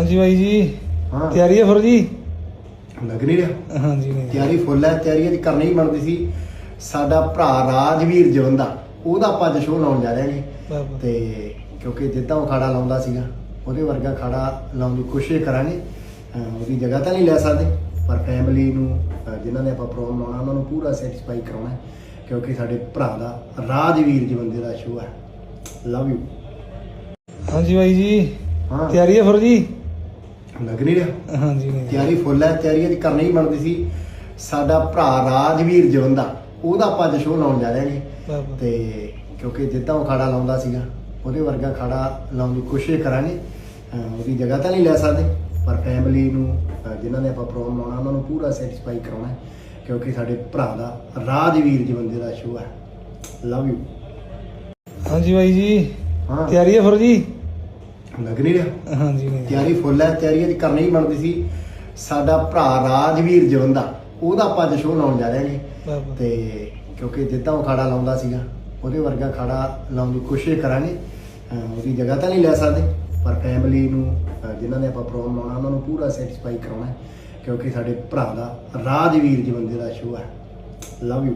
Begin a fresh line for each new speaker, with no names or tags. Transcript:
ਹਾਂਜੀ ਬਾਈ ਜੀ।
ਹਾਂ।
ਤਿਆਰੀ ਹੈ ਫਿਰ ਜੀ?
ਲੱਗ ਨਹੀਂ ਰਿਹਾ।
ਹਾਂਜੀ ਨਹੀਂ।
ਤਿਆਰੀ ਫੁੱਲ ਹੈ ਤਿਆਰੀ ਅੱਜ ਕਰਨੀ ਹੀ ਬਣਦੀ ਸੀ। ਸਾਡਾ ਭਰਾ ਰਾਜਵੀਰ ਜਵੰਦਾ ਉਹਦਾ ਆਪਾਂ ਅੱਜ ਸ਼ੋਅ ਲਾਉਣ ਜਾ ਰਹੇ ਹਾਂ ਜੀ। ਤੇ ਕਿਉਂਕਿ ਜਿੱਦਾਂ ਉਹ ਖਾੜਾ ਲਾਉਂਦਾ ਸੀਗਾ ਉਹਦੇ ਵਰਗਾ ਖਾੜਾ ਲਾਉਣ ਦੀ ਕੋਸ਼ਿਸ਼ ਕਰਾਂਗੇ। ਅਹ ਉਹਦੀ ਜਗ੍ਹਾ ਤਾਂ ਨਹੀਂ ਲੈ ਸਕਦੇ ਪਰ ਫੈਮਿਲੀ ਨੂੰ ਅਹ ਜਿਨ੍ਹਾਂ ਨੇ ਆਪਾਂ ਪ੍ਰੋਗਰਾਮ ਲਾਉਣਾ ਉਹਨਾਂ ਨੂੰ ਪੂਰਾ ਸੈਟੀਸਫਾਈ ਕਰਾਉਣਾ ਹੈ, ਕਿਉਂਕਿ ਸਾਡੇ ਭਰਾ ਦਾ ਰਾਜਵੀਰ ਜਵੰਦੇ ਦਾ ਸ਼ੋਅ ਹੈ। ਲਵ ਯੂ
ਹਾਂਜੀ ਬਾਈ ਜੀ।
ਹਾਂ।
ਤਿਆਰੀ ਹੈ ਫਿਰ ਜੀ?
ਲੱਗ ਨਹੀਂ ਰਿਹਾ।
ਹਾਂਜੀ ਨਹੀਂ।
ਤਿਆਰੀ ਫੁੱਲ ਹੈ ਤਿਆਰੀ ਅੱਜ ਕਰਨੀ ਹੀ ਬਣਦੀ ਸੀ। ਸਾਡਾ ਭਰਾ ਰਾਜਵੀਰ ਜਵੰਦਾ ਉਹਦਾ ਆਪਾਂ ਅੱਜ ਸ਼ੋਅ ਲਾਉਣ ਜਾ ਰਹੇ
ਬਾਬਾ।
ਤੇ ਕਿਉਂਕਿ ਜਿੱਦਾਂ ਉਹ ਖਾੜਾ ਲਾਉਂਦਾ ਸੀਗਾ ਉਹਦੇ ਵਰਗਾ ਖਾੜਾ ਲਾਉਣ ਦੀ ਕੋਸ਼ਿਸ਼ ਕਰਾਂਗੇ। ਉਹਦੀ ਜਗ੍ਹਾ ਤਾਂ ਨਹੀਂ ਲੈ ਸਕਦੇ ਪਰ ਫੈਮਿਲੀ ਨੂੰ ਜਿਨ੍ਹਾਂ ਨੇ ਆਪਾਂ ਪ੍ਰੋਗਰਾਮ ਲਾਉਣਾ ਉਹਨਾਂ ਨੂੰ ਪੂਰਾ ਸੈਟੀਸਫਾਈ ਕਰਾਉਣਾ ਕਿਉਂਕਿ ਸਾਡੇ ਭਰਾ ਦਾ ਰਾਜਵੀਰ ਜਵੰਦੇ ਦਾ ਸ਼ੋਅ ਹੈ। ਲਵ ਯੂ
ਹਾਂਜੀ ਬਾਈ ਜੀ ਤਿਆਰੀ ਹੈ ਫਿਰ ਜੀ?
ਲੱਗ ਨਹੀਂ ਰਿਹਾ।
ਹਾਂਜੀ ਨਹੀਂ।
ਤਿਆਰੀ ਫੁੱਲ ਹੈ ਤਿਆਰੀ ਅੱਜ ਕਰਨੀ ਹੀ ਬਣਦੀ ਸੀ। ਸਾਡਾ ਭਰਾ ਰਾਜਵੀਰ ਜਵੰਦਾ ਉਹਦਾ ਆਪਾਂ ਅੱਜ ਸ਼ੋਅ ਲਾਉਣ ਜਾ ਰਹੇ
ਬਾਬਾ
ਤੇ ਕਿਉਂਕਿ ਜਿੱਦਾਂ ਉਹ ਖਾੜਾ ਲਾਉਂਦਾ ਸੀਗਾ ਉਹਦੇ ਵਰਗਾ ਖਾੜਾ ਲਾਉਣ ਦੀ ਕੋਸ਼ਿਸ਼ ਕਰਾਂਗੇ। ਉਹਦੀ ਜਗ੍ਹਾ ਤਾਂ ਨਹੀਂ ਲੈ ਸਕਦੇ ਪਰ ਫੈਮਿਲੀ ਨੂੰ ਜਿਨ੍ਹਾਂ ਨੇ ਆਪਾਂ ਪ੍ਰੋਗਰਾਮ ਲਾਉਣਾ ਉਹਨਾਂ ਨੂੰ ਪੂਰਾ ਸੈਟੀਸਫਾਈ ਕਰਾਉਣਾ ਕਿਉਂਕਿ ਸਾਡੇ ਭਰਾ ਦਾ ਰਾਜਵੀਰ ਜਵੰਦੇ ਦਾ ਸ਼ੋਅ ਹੈ। Love you